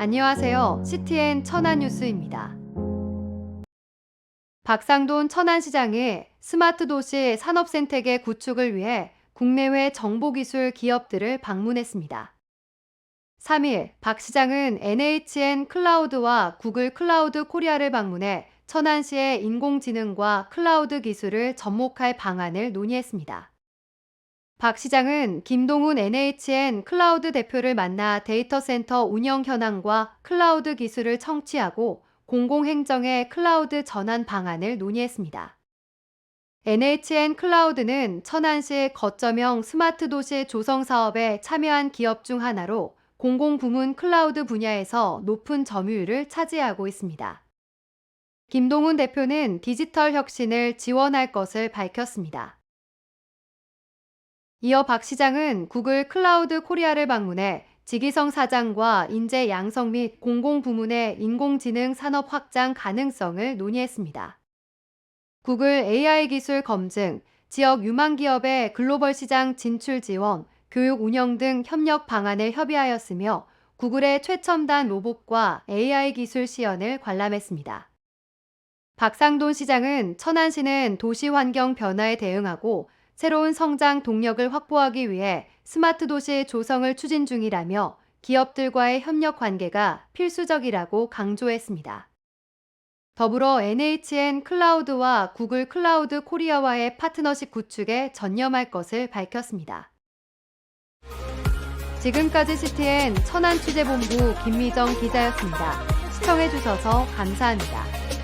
안녕하세요. CTN 천안뉴스입니다. 박상돈 천안시장이 스마트 도시 산업생태계 구축을 위해 국내외 정보기술 기업들을 방문했습니다. 3일 박 시장은 NHN 클라우드와 구글 클라우드 코리아를 방문해 천안시의 인공지능과 클라우드 기술을 접목할 방안을 논의했습니다. 박 시장은 김동훈 NHN 클라우드 대표를 만나 데이터 센터 운영 현황과 클라우드 기술을 청취하고 공공행정의 클라우드 전환 방안을 논의했습니다. NHN 클라우드는 천안시 거점형 스마트 도시 조성 사업에 참여한 기업 중 하나로 공공부문 클라우드 분야에서 높은 점유율을 차지하고 있습니다. 김동훈 대표는 디지털 혁신을 지원할 것을 밝혔습니다. 이어 박 시장은 구글 클라우드 코리아를 방문해 지기성 사장과 인재 양성 및 공공부문의 인공지능 산업 확장 가능성을 논의했습니다. 구글 AI 기술 검증, 지역 유망 기업의 글로벌 시장 진출 지원, 교육 운영 등 협력 방안을 협의하였으며 구글의 최첨단 로봇과 AI 기술 시연을 관람했습니다. 박상돈 시장은 천안시는 도시 환경 변화에 대응하고 새로운 성장 동력을 확보하기 위해 스마트 도시 조성을 추진 중이라며 기업들과의 협력 관계가 필수적이라고 강조했습니다. 더불어 NHN 클라우드와 구글 클라우드 코리아와의 파트너십 구축에 전념할 것을 밝혔습니다. 지금까지 CTN 천안 취재본부 김미정 기자였습니다. 시청해주셔서 감사합니다.